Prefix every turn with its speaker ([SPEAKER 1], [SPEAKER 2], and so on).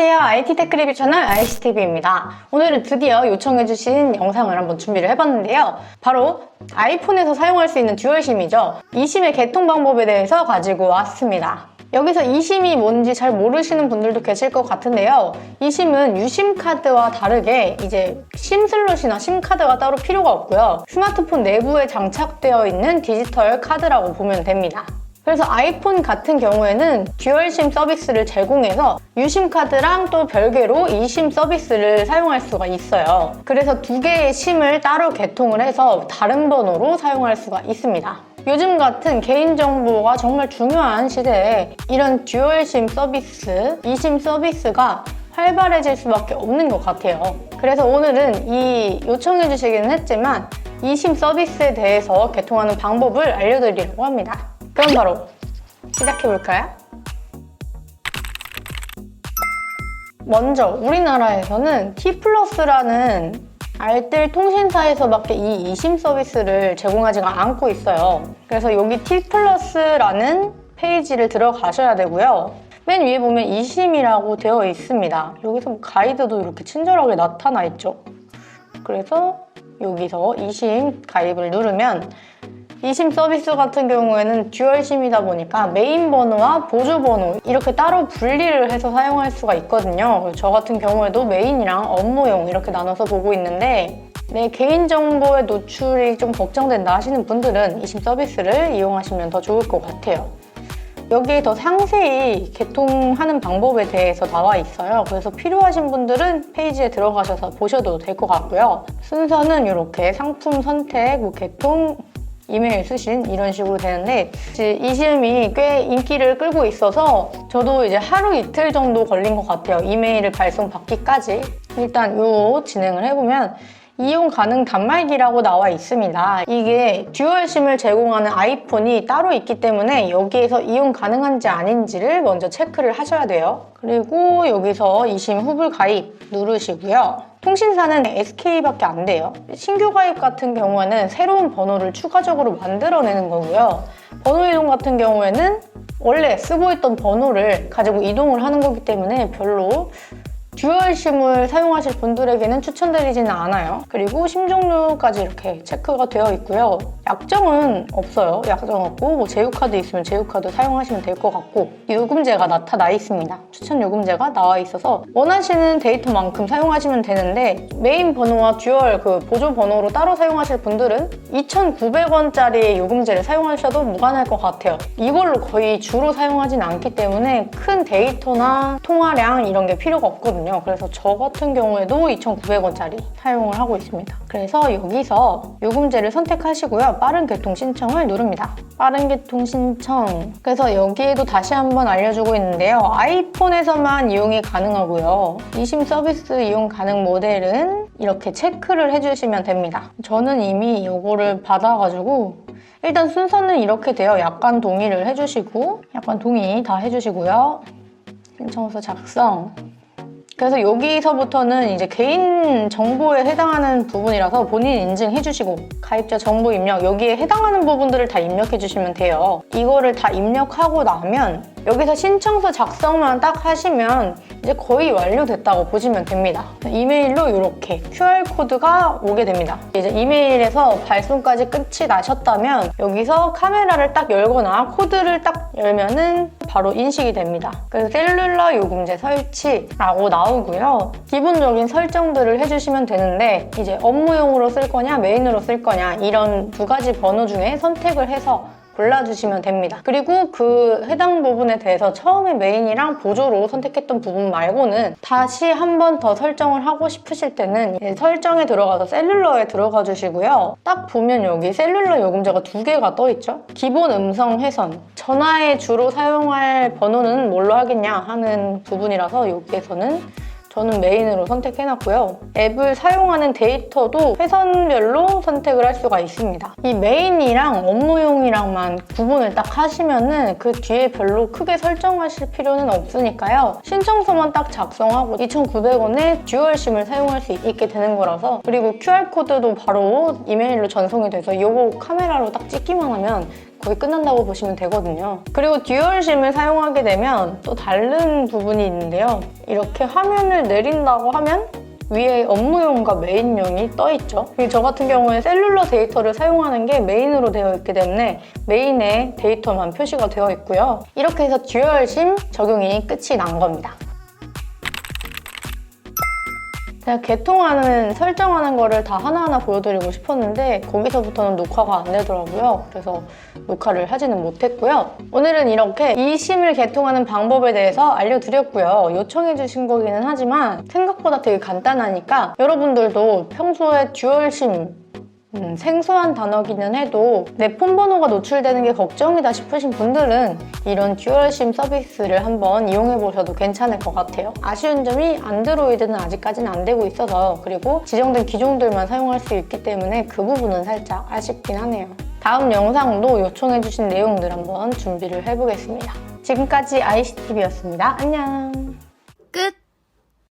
[SPEAKER 1] 안녕하세요. IT 테크 리뷰 채널 ICTV입니다. 오늘은 드디어 요청해주신 영상을 한번 준비를 해봤는데요. 바로 아이폰에서 사용할 수 있는 듀얼심이죠. 이심의 개통 방법에 대해서 가지고 왔습니다. 여기서 이심이 뭔지 잘 모르시는 분들도 계실 것 같은데요. 이심은 유심 카드와 다르게 이제 심 슬롯이나 심 카드가 따로 필요가 없고요. 스마트폰 내부에 장착되어 있는 디지털 카드라고 보면 됩니다. 그래서 아이폰 같은 경우에는 듀얼심 서비스를 제공해서 유심 카드랑 또 별개로 이심 서비스를 사용할 수가 있어요. 그래서 두 개의 심을 따로 개통을 해서 다른 번호로 사용할 수가 있습니다. 요즘 같은 개인정보가 정말 중요한 시대에 이런 듀얼심 서비스, 이심 서비스가 활발해질 수밖에 없는 것 같아요. 그래서 오늘은 이 요청해 주시기는 했지만 이심 서비스에 대해서 개통하는 방법을 알려드리려고 합니다. 그럼 바로 시작해볼까요? 먼저 우리나라에서는 T+라는 알뜰 통신사에서밖에 이 이심 서비스를 제공하지가 않고 있어요. 그래서 여기 T+라는 페이지를 들어가셔야 되고요. 맨 위에 보면 이심이라고 되어 있습니다. 여기서 뭐 가이드도 이렇게 친절하게 나타나 있죠. 그래서 여기서 이심 가입을 누르면 이심 서비스 같은 경우에는 듀얼심이다 보니까 메인 번호와 보조 번호 이렇게 따로 분리를 해서 사용할 수가 있거든요. 저 같은 경우에도 메인이랑 업무용 이렇게 나눠서 보고 있는데 내 개인정보의 노출이 좀 걱정된다 하시는 분들은 이심 서비스를 이용하시면 더 좋을 것 같아요. 여기에 더 상세히 개통하는 방법에 대해서 나와 있어요. 그래서 필요하신 분들은 페이지에 들어가셔서 보셔도 될 것 같고요. 순서는 이렇게 상품 선택, 뭐 개통, 이메일 쓰신 이런 식으로 되는데 이 시험이 꽤 인기를 끌고 있어서 저도 이제 하루 이틀 정도 걸린 것 같아요. 이메일을 발송 받기까지. 일단 요 진행을 해보면 이용 가능 단말기라고 나와 있습니다. 이게 듀얼 심을 제공하는 아이폰이 따로 있기 때문에 여기에서 이용 가능한지 아닌지를 먼저 체크를 하셔야 돼요. 그리고 여기서 이심 후불 가입 누르시고요. 통신사는 SK밖에 안 돼요. 신규 가입 같은 경우에는 새로운 번호를 추가적으로 만들어내는 거고요. 번호 이동 같은 경우에는 원래 쓰고 있던 번호를 가지고 이동을 하는 거기 때문에 별로 듀얼 심을 사용하실 분들에게는 추천드리지는 않아요. 그리고 심 종류까지 이렇게 체크가 되어 있고요. 약정은 없어요. 약정 없고 뭐 제휴카드 있으면 제휴카드 사용하시면 될 것 같고 요금제가 나타나 있습니다. 추천 요금제가 나와 있어서 원하시는 데이터만큼 사용하시면 되는데 메인 번호와 듀얼 그 보조 번호로 따로 사용하실 분들은 2,900원짜리 요금제를 사용하셔도 무관할 것 같아요. 이걸로 거의 주로 사용하진 않기 때문에 큰 데이터나 통화량 이런 게 필요가 없거든요. 그래서 저 같은 경우에도 2,900원짜리 사용을 하고 있습니다. 그래서 여기서 요금제를 선택하시고요. 빠른 개통 신청을 누릅니다. 빠른 개통 신청. 그래서 여기에도 다시 한번 알려주고 있는데요. 아이폰에서만 이용이 가능하고요. 이심 서비스 이용 가능 모델은 이렇게 체크를 해주시면 됩니다. 저는 이미 이거를 받아가지고 일단 순서는 이렇게 돼요. 약관 동의를 해주시고 약관 동의 다 해주시고요. 신청서 작성 그래서 여기서부터는 이제 개인 정보에 해당하는 부분이라서 본인 인증해 주시고 가입자 정보 입력 여기에 해당하는 부분들을 다 입력해 주시면 돼요. 이거를 다 입력하고 나면 여기서 신청서 작성만 딱 하시면 이제 거의 완료됐다고 보시면 됩니다. 이메일로 이렇게 QR코드가 오게 됩니다. 이제 이메일에서 발송까지 끝이 나셨다면 여기서 카메라를 딱 열거나 코드를 딱 열면은 바로 인식이 됩니다. 그래서 셀룰러 요금제 설치라고 나오고요. 기본적인 설정들을 해주시면 되는데 이제 업무용으로 쓸 거냐 메인으로 쓸 거냐 이런 두 가지 번호 중에 선택을 해서 골라주시면 됩니다. 그리고 그 해당 부분에 대해서 처음에 메인이랑 보조로 선택했던 부분 말고는 다시 한 번 더 설정을 하고 싶으실 때는 설정에 들어가서 셀룰러에 들어가 주시고요. 딱 보면 여기 셀룰러 요금제가 두 개가 떠 있죠. 기본 음성 회선, 전화에 주로 사용할 번호는 뭘로 하겠냐 하는 부분이라서 여기에서는 저는 메인으로 선택해놨고요. 앱을 사용하는 데이터도 회선별로 선택을 할 수가 있습니다. 이 메인이랑 업무용이랑만 구분을 딱 하시면은 그 뒤에 별로 크게 설정하실 필요는 없으니까요. 신청서만 딱 작성하고 2,900원에 듀얼심을 사용할 수 있게 되는 거라서 그리고 QR코드도 바로 이메일로 전송이 돼서 이거 카메라로 딱 찍기만 하면 거의 끝난다고 보시면 되거든요. 그리고 듀얼심을 사용하게 되면 또 다른 부분이 있는데요. 이렇게 화면을 내린다고 하면 위에 업무용과 메인용이 떠 있죠. 그리고 저 같은 경우에 셀룰러 데이터를 사용하는 게 메인으로 되어 있기 때문에 메인에 데이터만 표시가 되어 있고요. 이렇게 해서 듀얼심 적용이 끝이 난 겁니다. 제가 개통하는 설정하는 거를 다 하나하나 보여드리고 싶었는데 거기서부터는 녹화가 안 되더라고요. 그래서 녹화를 하지는 못했고요. 오늘은 이렇게 이심을 개통하는 방법에 대해서 알려드렸고요. 요청해주신 거기는 하지만 생각보다 되게 간단하니까 여러분들도 평소에 듀얼심 음, 생소한 단어기는 해도 내 폰 번호가 노출되는 게 걱정이다 싶으신 분들은 이런 듀얼심 서비스를 한번 이용해 보셔도 괜찮을 것 같아요. 아쉬운 점이 안드로이드는 아직까지는 안 되고 있어서 그리고 지정된 기종들만 사용할 수 있기 때문에 그 부분은 살짝 아쉽긴 하네요. 다음 영상도 요청해 주신 내용들 한번 준비를 해보겠습니다. 지금까지 ICTV였습니다. 안녕!